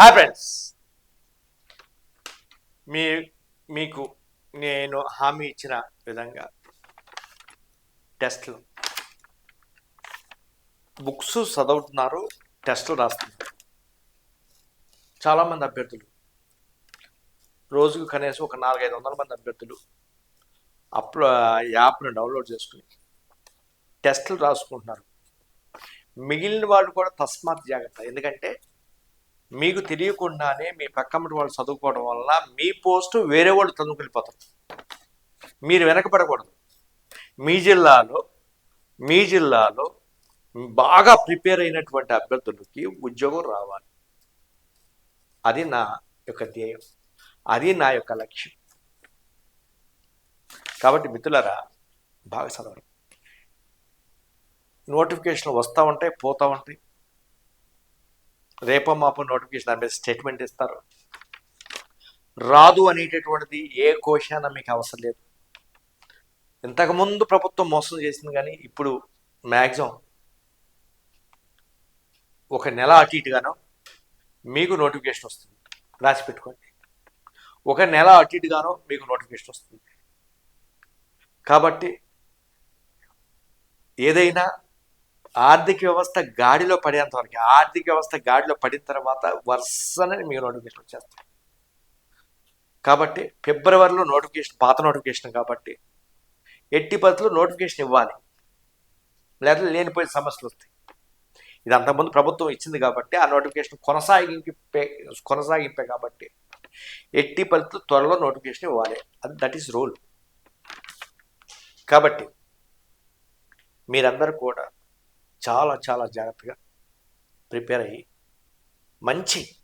Hi friends. మీ మీకు నేను హామీ ఇచ్చిన విధంగా టెస్ట్లు. బుక్స్ చదువుతున్నారు టెస్టులు రాస్తున్నారు. చాలామంది అభ్యర్థులు. రోజుకు కనీసం ఒక నాలుగైదు వందల మంది అభ్యర్థులు అప్లో యాప్ను డౌన్లోడ్ చేసుకుని టెస్టులు రాసుకుంటున్నారు. మిగిలిన వాళ్ళు కూడా తస్మాత్ జాగ్రత్త. ఎందుకంటే మీకు తెలియకుండానే మీ పక్కమ్మటి వాళ్ళు చదువుకోవడం వల్ల మీ పోస్ట్ వేరే వాళ్ళు చదువుకెళ్ళిపోతారు. మీరు వెనకపడకూడదు మీ జిల్లాలో మీ జిల్లాలో బాగా ప్రిపేర్ అయినటువంటి అభ్యర్థులకి ఉద్యోగం రావాలి. అది నా యొక్క ధ్యేయం. అది నా యొక్క లక్ష్యం. కాబట్టి మిత్రులరా బాగా చదవండి. నోటిఫికేషన్లు వస్తూ ఉంటాయి పోతూ ఉంటాయి. రేపో మాపో నోటిఫికేషన్ దాని మీద స్టేట్మెంట్ ఇస్తారు. రాదు అనేటటువంటిది ఏ కోశాన మీకు అవసరం లేదు. ఇంతకుముందు ప్రభుత్వం మోసం చేసింది కానీ ఇప్పుడు మ్యాక్సిమం ఒక నెల అటు ఇటుగానో మీకు నోటిఫికేషన్ వస్తుంది. రాసి పెట్టుకోండి. ఒక నెల అటు ఇటుగానో మీకు నోటిఫికేషన్ వస్తుంది. కాబట్టి ఏదైనా ఆర్థిక వ్యవస్థ గాడిలో పడేంత వరకు ఆర్థిక వ్యవస్థ గాడిలో పడిన తర్వాత వరుసనని మీకు నోటిఫికేషన్ వచ్చేస్తాయి. కాబట్టి ఫిబ్రవరిలో నోటిఫికేషన్ పాత నోటిఫికేషన్ కాబట్టి ఎట్టి పద్ధతిలో నోటిఫికేషన్ ఇవ్వాలి. లేకపోతే లేనిపోయిన సమస్యలు వస్తాయి. ఇది అంతకుముందు ప్రభుత్వం ఇచ్చింది కాబట్టి ఆ నోటిఫికేషన్ కొనసాగింపే కొనసాగింపే కాబట్టి ఎట్టి పరిస్థితులు త్వరలో నోటిఫికేషన్ ఇవ్వాలి. అది దట్ ఈస్ రూల్ కాబట్టి మీరందరూ కూడా చాలా చాలా జాగ్రత్తగా ప్రిపేర్ అయ్యి మంచి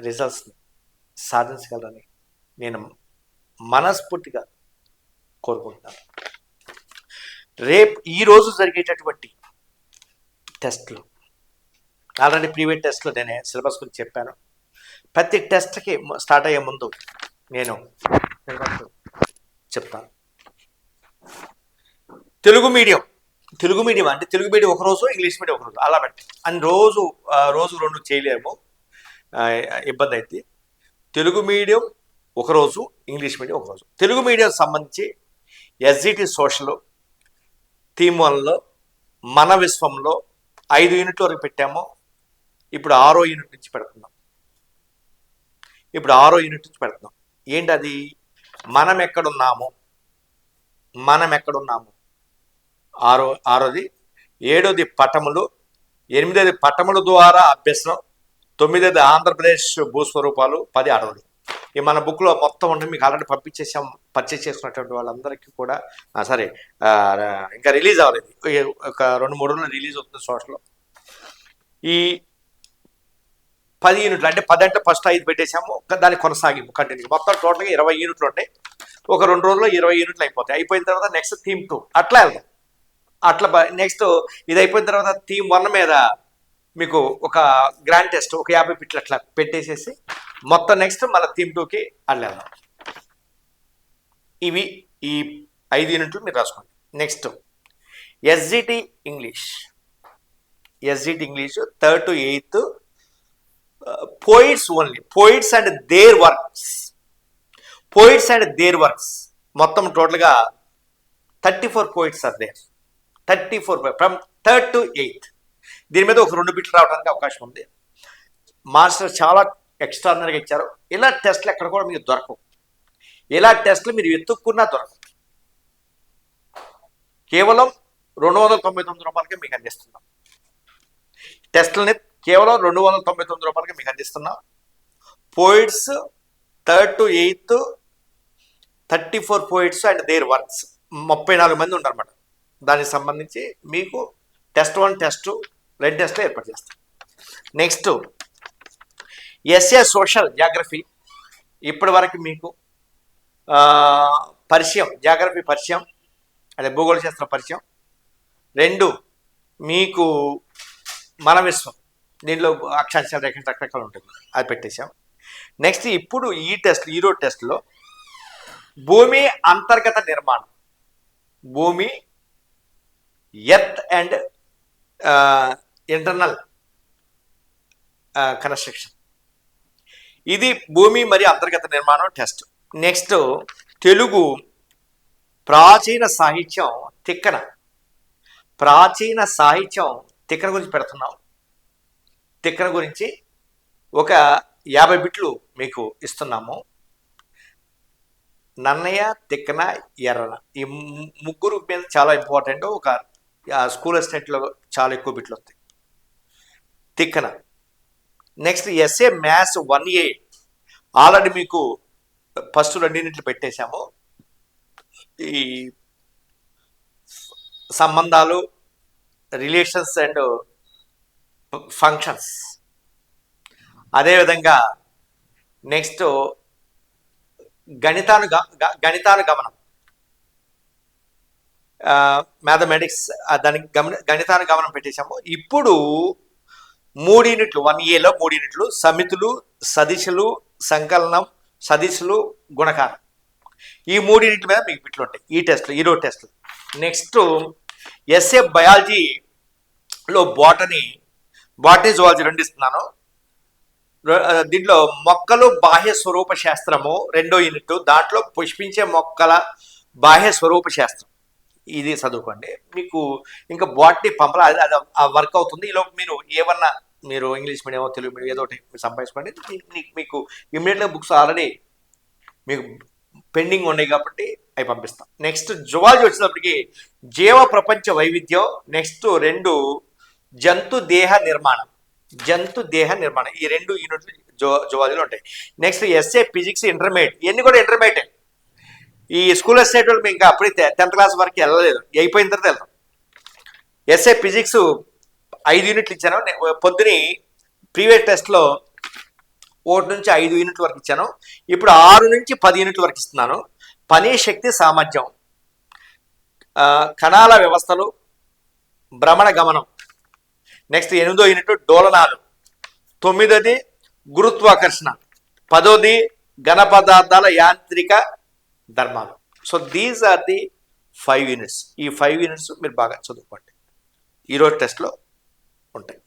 రిజల్ట్స్ని సాధించగలరని నేను మనస్ఫూర్తిగా కోరుకుంటున్నాను. రేపు ఈరోజు జరిగేటటువంటి టెస్ట్లు. ఆల్రెడీ ప్రీవియస్ టెస్ట్లో నేను సిలబస్ గురించి చెప్పాను. ప్రతి టెస్ట్కి స్టార్ట్ అయ్యే ముందు నేను సిలబస్ చెప్తాను. తెలుగు మీడియం తెలుగు మీడియం అంటే తెలుగు మీడియం ఒక రోజు ఇంగ్లీష్ మీడియం ఒక రోజు అలా పెట్టి అని రోజు రోజు రెండు చేయలేము. ఇబ్బంది అయితే తెలుగు మీడియం ఒక రోజు ఇంగ్లీష్ మీడియం ఒక రోజు. తెలుగు మీడియం సంబంధించి ఎస్జిటి సోషల్ థీమ్ వన్లో మన విశ్వంలో ఐదు యూనిట్ వరకు పెట్టాము. ఇప్పుడు ఆరో యూనిట్ నుంచి పెడుతున్నాం. ఇప్పుడు ఆరో యూనిట్ నుంచి పెడుతున్నాం. ఏంటి అది మనం ఎక్కడున్నాము మనం ఎక్కడున్నాము ఆరో ఆరోది. ఏడోది పటములు. ఎనిమిదోది పటముల ద్వారా అభ్యసనం. తొమ్మిదోది ఆంధ్రప్రదేశ్ భూస్వరూపాలు. పది అడవులు ఈ మన బుక్లో మొత్తం ఉండి మీకు ఆల్రెడీ పంపించేసాం పర్చేస్ చేసుకున్నటువంటి వాళ్ళందరికీ కూడా. సరే. ఇంకా రిలీజ్ అవ్వలేదు. ఒక రెండు మూడు రోజులు రిలీజ్ అవుతుంది సోషల్లో. ఈ పది యూనిట్లు అంటే పది అంటే ఫస్ట్ ఐదు పెట్టేసాము దాన్ని కొనసాగింపు కంటిన్యూ. మొత్తం టోటల్గా ఇరవై యూనిట్లు ఉంటాయి ఒక రెండు రోజుల్లో ఇరవై యూనిట్లు అయిపోతాయి. అయిపోయిన తర్వాత నెక్స్ట్ థీమ్ టూ. అట్లా వెళ్దాం. అట్లా నెక్స్ట్ ఇది అయిపోయిన తర్వాత థీమ్ వన్ మీద మీకు ఒక గ్రాండ్ టెస్ట్ ఒక యాభై పిట్లు అట్లా పెట్టేసేసి మొత్తం నెక్స్ట్ మళ్ళీ థీమ్ టూకి అల్లేద్దాం. ఇవి ఈ ఐదు యూనిట్లు మీరు రాసుకోండి. Next SGT English SGT English third to eighth poets only poets and their works poets and their works మొత్తం టోటల్గా thirty four poets are there thirty four from third to eighth దీని మీద ఒక రెండు బిట్లు రావడానికి అవకాశం ఉంది. మాస్టర్ చాలా ఎక్స్ట్రానరీగా ఇచ్చారు. ఇలా టెస్ట్లు ఎక్కడ కూడా మీకు దొరకవు. ఇలా టెస్ట్లు మీరు ఎత్తుక్కున్నా దొరకవు. కేవలం రెండు వందల తొంభై తొమ్మిది రూపాయలకి మీకు అందిస్తున్నాం. టెస్ట్లని కేవలం రెండు వందల తొంభై తొమ్మిది రూపాయలకి మీకు అందిస్తున్నాం. Poets third to eighth thirty four poets and their works ముప్పై నాలుగు మంది ఉన్నారన్నమాట. దానికి సంబంధించి మీకు టెస్ట్ వన్ టెస్ట్ రెండు టెస్ట్లు ఏర్పాటు చేస్తాం. Next SA social geography. ఇప్పటి వరకు మీకు పరిచయం జాగ్రఫీ పరిచయం అదే భూగోళ శాస్త్ర పరిచయం. రెండు మీకు మన విశ్వం దీనిలో అక్షాంశాలు రేఖ రకరకాలు ఉంటుంది అది పెట్టేశాం. నెక్స్ట్ ఇప్పుడు ఈ టెస్ట్ ఈ టెస్ట్లో భూమి అంతర్గత నిర్మాణం. భూమి ఎర్త్ అండ్ ఇంటర్నల్ కన్స్ట్రక్షన్. ఇది భూమి మరియు అంతర్గత నిర్మాణం టెస్ట్. నెక్స్ట్ తెలుగు ప్రాచీన సాహిత్యం తిక్కన. ప్రాచీన సాహిత్యం తిక్కన గురించి పెడుతున్నాం. తిక్కన గురించి ఒక యాభై బిట్లు మీకు ఇస్తున్నాము. నన్నయ్య తిక్కన ఎర్రన. ఈ ముగ్గురు మీద చాలా ఇంపార్టెంట్ ఒక స్కూల్ అసిస్టెంట్లో చాలా ఎక్కువ బిట్లు వస్తాయి. Tikkana. Next SA maths one A. Already మీకు ఫస్ట్ రెండింటిని పెట్టేశాము. ఈ సంబంధాలు రిలేషన్స్ అండ్ ఫంక్షన్స్. అదేవిధంగా నెక్స్ట్ గణితాను గమనం మ్యాథమెటిక్స్ దానికి గమన గమనం పెట్టేశాము. ఇప్పుడు మూడు యూనిట్లు వన్ ఏలో మూడు యూనిట్లు సమితులు సదిశలు సంకలనం సదిశలు గుణకారం. ఈ మూడు యూనిట్ల మీద మీకు బిట్లు ఉంటాయి. ఈ టెస్ట్లు ఈ రోజు టెస్ట్లు. నెక్స్ట్ ఎస్ఏ బయాలజీలో బాటనీ బాటనీ జువాలజీ రెండు ఇస్తున్నాను. దీంట్లో మొక్కలు బాహ్య స్వరూప శాస్త్రము రెండో యూనిట్. దాంట్లో పుష్పించే మొక్కల బాహ్య స్వరూప శాస్త్రం. ఇది చదువుకోండి. మీకు ఇంకా బాటనీ పంపలా అది అది వర్క్ అవుతుంది. ఈలో మీరు ఏమన్నా మీరు ఇంగ్లీష్ మీడియం తెలుగు మీడియం ఏదో ఒకటి సంపాదించుకోండి. మీకు ఇమ్మీడియట్గా బుక్స్ ఆల్రెడీ మీకు పెండింగ్ ఉన్నాయి కాబట్టి అవి పంపిస్తాం. నెక్స్ట్ జువాలజీ వచ్చినప్పటికి జీవ ప్రపంచ వైవిధ్యం నెక్స్ట్ రెండు జంతు దేహ నిర్మాణం. జంతు దేహ నిర్మాణం. ఈ రెండు యూనిట్లు జో జువాలజీలో ఉంటాయి. Next SA physics intermediate. ఇవన్నీ కూడా ఇంటర్మీడియట్. ఈ స్కూల్ ఎస్టేట్ వాళ్ళు ఇంకా అప్పుడే టెన్త్ క్లాస్ వరకు వెళ్ళలేదు. అయిపోయిన తర్వాత వెళ్తాం. ఎస్ఏ ఫిజిక్స్ ఐదు యూనిట్లు ఇచ్చాను. పొద్దుని ప్రీవియస్ టెస్ట్లో ఒకటి నుంచి ఐదు యూనిట్ల వరకు ఇచ్చాను. ఇప్పుడు ఆరు నుంచి పది యూనిట్ల వరకు ఇస్తున్నాను. పని శక్తి సామర్థ్యం. కణాల వ్యవస్థలు భ్రమణ గమనం. నెక్స్ట్ ఎనిమిదో యూనిట్ డోలనాలు. తొమ్మిదోది గురుత్వాకర్షణ. పదోది ఘన పదార్థాల యాంత్రిక ధర్మాలు. So these are the five units ఈ ఫైవ్ యూనిట్స్ మీరు బాగా చదువుకోండి. ఈరోజు టెస్ట్లో ఉంటాయి.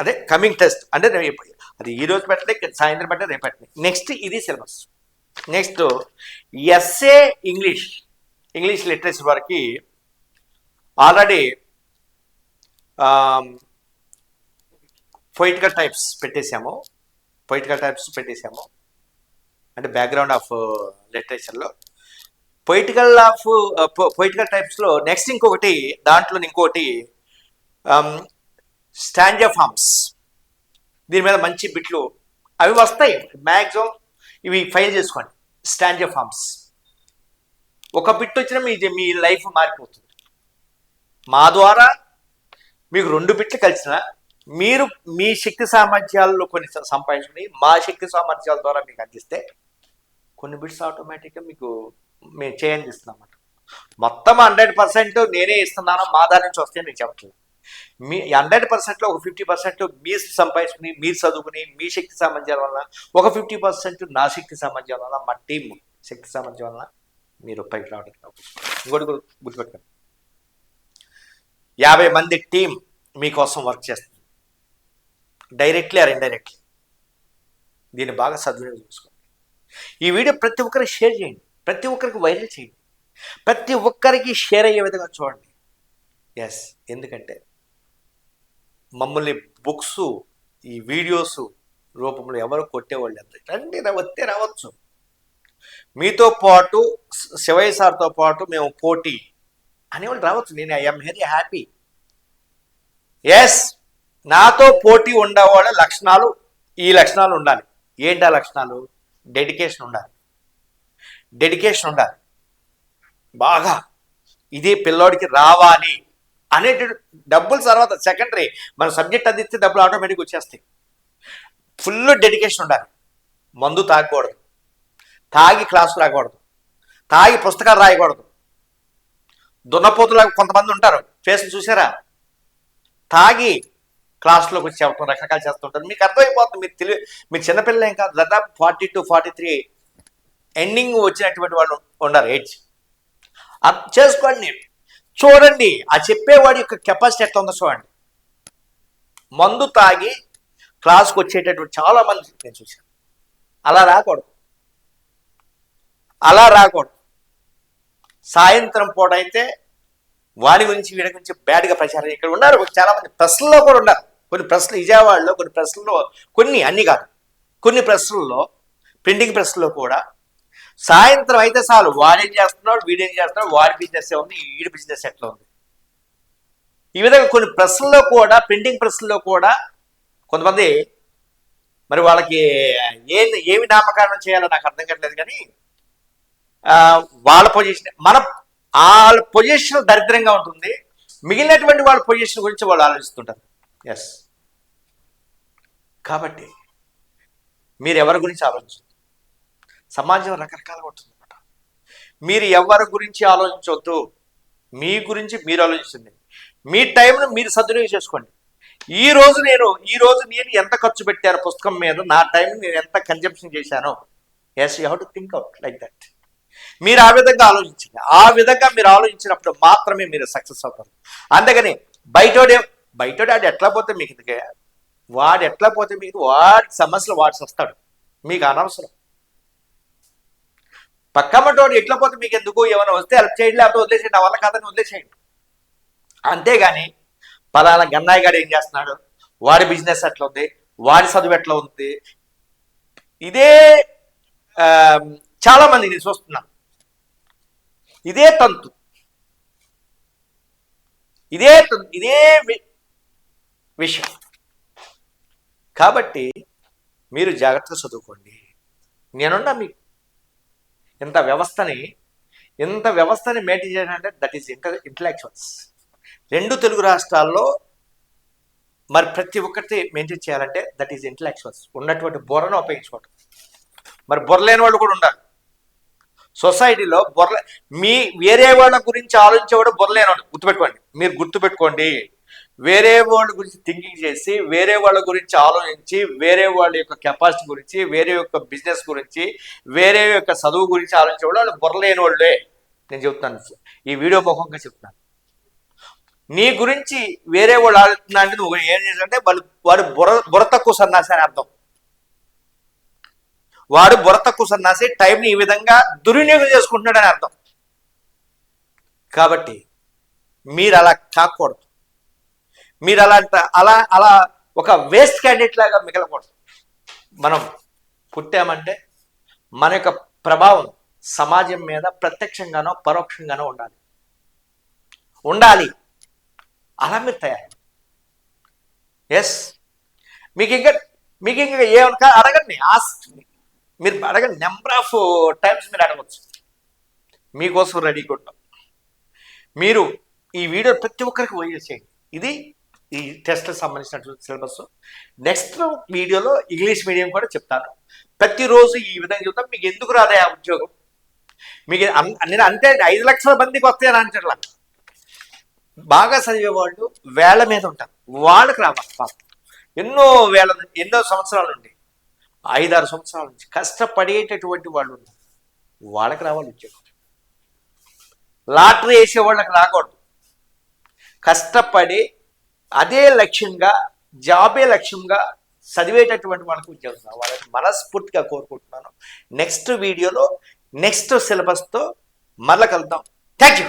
అదే కమింగ్ టెస్ట్ అంటే రేపు అది ఈరోజు పెట్టలే సాయంత్రం పెట్టలే రేపు పెట్టలే. నెక్స్ట్ ఇది syllabus next SA English English literature వారికి ఆల్రెడీ పొయిటికల్ టైప్స్ పెట్టేశాము. పొయిటికల్ టైప్స్ పెట్టేశాము. అంటే బ్యాక్గ్రౌండ్ ఆఫ్ లిటరేచర్లో పొయిటికల్ ఆఫ్ పొయిటికల్ టైప్స్లో నెక్స్ట్ ఇంకొకటి దాంట్లో ఇంకొకటి um, స్టాంజా ఫార్మ్స్ దీని మీద మంచి బిట్లు. అవి వస్తాయి. మ్యాక్సిమం ఇవి ఫైల్ చేసుకోండి. స్టాంజా ఫార్మ్స్ ఒక బిట్ వచ్చినా మీ మీ లైఫ్ మారిపోతుంది. మా ద్వారా మీకు రెండు బిట్లు కలిసిన మీరు మీ శక్తి సామర్థ్యాల్లో కొన్ని సంపాదించుకుని మా శక్తి సామర్థ్యాల ద్వారా మీకు అందిస్తే కొన్ని బిట్స్ ఆటోమేటిక్గా మీకు మేము చేంజ్ అన్నమాట మొత్తం హండ్రెడ్ పర్సెంట్ నేనే ఇస్తున్నాను మా దాని నుంచి వస్తే నేను చెప్పట్లేదు మీ హండ్రెడ్ పర్సెంట్లో ఒక ఫిఫ్టీ పర్సెంట్ మీరు సంపాదించుకుని మీరు చదువుకుని మీ శక్తి సామర్థ్యాల వల్ల ఒక ఫిఫ్టీ పర్సెంట్ నా శక్తి సామర్థ్యాల వల్ల మా టీం శక్తి సామర్థ్యం వల్ల మీరు పైకి రావడానికి అవకాశం ఇంకోటి గుర్తుపెట్టండి యాభై మంది టీం మీకోసం వర్క్ చేస్తుంది. Directly or indirectly. దీన్ని బాగా సద్వినియోగం చేసుకోండి. ఈ వీడియో ప్రతి ఒక్కరికి షేర్ చేయండి. ప్రతి ఒక్కరికి వైరల్ చేయండి. ప్రతి ఒక్కరికి షేర్ అయ్యే విధంగా చూడండి. ఎస్ ఎందుకంటే మమ్మల్ని బుక్స్ ఈ వీడియోస్ రూపంలో ఎవరు కొట్టేవాళ్ళు ఎంత రండి వస్తే రావచ్చు. మీతో పాటు శివయ్య సార్తో పాటు మేము పోటీ అనేవాళ్ళు రావచ్చు. నేను ఐఎమ్ వెరీ హ్యాపీ ఎస్ నాతో పోటీ ఉండేవాళ్ళ లక్షణాలు ఈ లక్షణాలు ఉండాలి. ఏంటి ఆ లక్షణాలు? డెడికేషన్ ఉండాలి. డెడికేషన్ ఉండాలి. బాగా ఇది పిల్లోడికి రావాలి అనేటి డబ్బులు తర్వాత సెకండరీ మన సబ్జెక్ట్ అందిస్తే డబ్బులు ఆటోమేటిక్ వచ్చేస్తాయి. ఫుల్ డెడికేషన్ ఉండాలి. మందు తాగకూడదు. తాగి క్లాసు రాకూడదు. తాగి పుస్తకాలు రాయకూడదు. దున్నపోతులు కొంతమంది ఉంటారు. ఫేస్ చూసారా? తాగి క్లాస్లోకి వచ్చి అవుతాం రకరకాలు చేస్తుంటారు. మీకు అర్థమైపోతుంది. మీరు తెలివి మీరు చిన్నపిల్లలు ఏం కాదు. దాదాపు forty to forty three ending వచ్చినటువంటి వాళ్ళు ఉన్నారు ఏజ్. చేసుకోండి చూడండి. ఆ చెప్పేవాడి యొక్క కెపాసిటీ ఎట్లా ఉందో చూడండి. మందు తాగి క్లాస్కి వచ్చేటటువంటి చాలా మంది నేను చూశాను. అలా రాకూడదు. అలా రాకూడదు. సాయంత్రం పూట అయితే వాడి గురించి వీడి గురించి బ్యాడ్గా ప్రచారం. ఇక్కడ ఉన్నారు. చాలా మంది. ప్రెస్లలో కూడా ఉన్నారు. కొన్ని ప్రశ్నలు విజయవాడలో కొన్ని ప్రశ్నల్లో కొన్ని అన్ని కాదు. కొన్ని ప్రశ్నల్లో ప్రింటింగ్ ప్రెస్లో కూడా సాయంత్రం అయితే చాలు వాడేం చేస్తున్నాడు వీడేం చేస్తున్నాడు వాడి బిజినెస్ ఉంది వీడి బిజినెస్ ఎట్లా ఉంది? ఈ విధంగా కొన్ని ప్రశ్నల్లో కూడా ప్రింటింగ్ ప్రశ్నల్లో కూడా కొంతమంది మరి వాళ్ళకి ఏ ఏమి నామకరణం చేయాలో నాకు అర్థం కావట్లేదు కానీ వాళ్ళ పొజిషన్ మన వాళ్ళ పొజిషన్ దరిద్రంగా ఉంటుంది. మిగిలినటువంటి వాళ్ళ పొజిషన్ గురించి వాళ్ళు ఆలోచిస్తుంటారు. ఎస్ కాబట్టి మీరు ఎవరి గురించి ఆలోచించదు సమాజం రకరకాలుగా ఉంటుంది అనమాట మీరు ఎవరి గురించి ఆలోచించవద్దు మీ గురించి మీరు ఆలోచించండి మీ టైంను మీరు సద్వినియోగం చేసుకోండి. ఈ రోజు నేను ఈ రోజు నేను ఎంత ఖర్చు పెట్టాను పుస్తకం మీద నా టైం నేను ఎంత కన్జంప్షన్ చేశానో? Yes you have to think out like that మీరు ఆ విధంగా ఆలోచించండి. ఆ విధంగా మీరు ఆలోచించినప్పుడు మాత్రమే మీరు సక్సెస్ అవుతారు. అందుకని బయట బయట ఆడు ఎట్లా పోతే మీకు ఎందుకే వాడు ఎట్లా పోతే మీకు? వాడి సమస్యలు వాడి వస్తాడు మీకు అనవసరం. పక్కమ్మటోడు ఎట్లా పోతే మీకు ఎందుకు? ఏమైనా వస్తే హెల్ప్ చేయండి లేకపోతే వదిలేసేయండి. వాళ్ళ వల్ల కాదని వదిలేసేయండి. అంతేగాని పలానా గన్నాయి గారు ఏం చేస్తున్నాడు? వాడి బిజినెస్ ఎట్లా ఉంది వాడి చదువు ఎట్లా ఉంది? ఇదే చాలామంది చాలా మంది నేను చూస్తున్నాను. ఇదే తంతు. ఇదే తంతు. ఇదే విషయం. కాబట్టి మీరు జాగ్రత్తగా చదువుకోండి. నేనున్నా మీకు ఇంత వ్యవస్థని ఇంత వ్యవస్థని మెయింటైన్ చేయడం అంటే దట్ ఈజ్ ఇంటర్ ఇంటలెక్చువల్స్ రెండు తెలుగు రాష్ట్రాల్లో మరి ప్రతి ఒక్కటి మెయింటైన్ చేయాలంటే దట్ ఈజ్ ఇంటలెక్చువల్స్ ఉన్నటువంటి బుర్రను ఉపయోగించుకోవటం. మరి బుర్ర లేని వాళ్ళు కూడా ఉన్నారు సొసైటీలో బుర్ర మీ వేరే వాళ్ళ గురించి ఆలోచించేవాడు బుర్ర లేనివాడు. గుర్తుపెట్టుకోండి. మీరు గుర్తుపెట్టుకోండి. వేరే వాళ్ళ గురించి థింకింగ్ చేసి వేరే వాళ్ళ గురించి ఆలోచించి వేరే వాళ్ళ యొక్క కెపాసిటీ గురించి వేరే యొక్క బిజినెస్ గురించి వేరే యొక్క చదువు గురించి ఆలోచించే వాళ్ళు వాళ్ళు లేని వాళ్ళే నేను చెప్తాను. ఈ వీడియో ముఖంగా చెప్తాను. నీ గురించి వేరే వాళ్ళు ఆలోచిస్తున్నా అంటే నువ్వు ఏం చేయాలంటే వాళ్ళు వాడు బుర్ర బుర్ర తక్కువ సన్నాసి అని అర్థం. వాడు బుర్ర తక్కువ సన్నాసి టైంని ఈ విధంగా దుర్వినియోగం చేసుకుంటున్నాడని అర్థం. కాబట్టి మీరు అలా కాకూడదు. మీరు అలా అలా అలా ఒక వేస్ట్ క్యాండిడేట్ లాగా మిగలకూడదు. మనం పుట్టామంటే మన యొక్క ప్రభావం సమాజం మీద ప్రత్యక్షంగానో పరోక్షంగానో ఉండాలి. ఉండాలి. అలా మీరు తయారు ఎస్ మీకు ఇంకా మీకు ఇంకా ఏమన్నా అడగండి ఆస్క్ మీరు అడగండి. నెంబర్ ఆఫ్ టైమ్స్ మీరు అడగచ్చు. మీకోసం రెడీ ఉంటాం. మీరు ఈ వీడియో ప్రతి ఒక్కరికి పోయి చేయండి. ఇది ఈ టెస్ట్ సంబంధించినటువంటి సిలబస్ నెక్స్ట్ వీడియోలో ఇంగ్లీష్ మీడియం కూడా చెప్తాను. ప్రతిరోజు ఈ విధంగా చెప్తాను మీకు ఎందుకు రాదా ఆ ఉద్యోగం? మీకు అన్- నేను అంతే ఐదు లక్షల మందికి వస్తాయని అంటట్లా బాగా చదివే వాళ్ళు వేళ్ళ మీద ఉంటారు. వాళ్ళకి రావాలి పాపం. ఎన్నో వేల ఎన్నో సంవత్సరాల నుండి ఐదారు సంవత్సరాల నుంచి కష్టపడేటటువంటి వాళ్ళు ఉన్నారు. వాళ్ళకి రావాలి ఉద్యోగం. లాటరీ వేసే వాళ్ళకి రాకూడదు. కష్టపడి అదే లక్ష్యంగా జాబే లక్ష్యంగా చదివేటటువంటి మనకు ఉద్యోగం. రావాలని మనస్ఫూర్తిగా కోరుకుంటున్నాను. నెక్స్ట్ వీడియోలో నెక్స్ట్ సిలబస్తో మరల కలుద్దాం. Thank you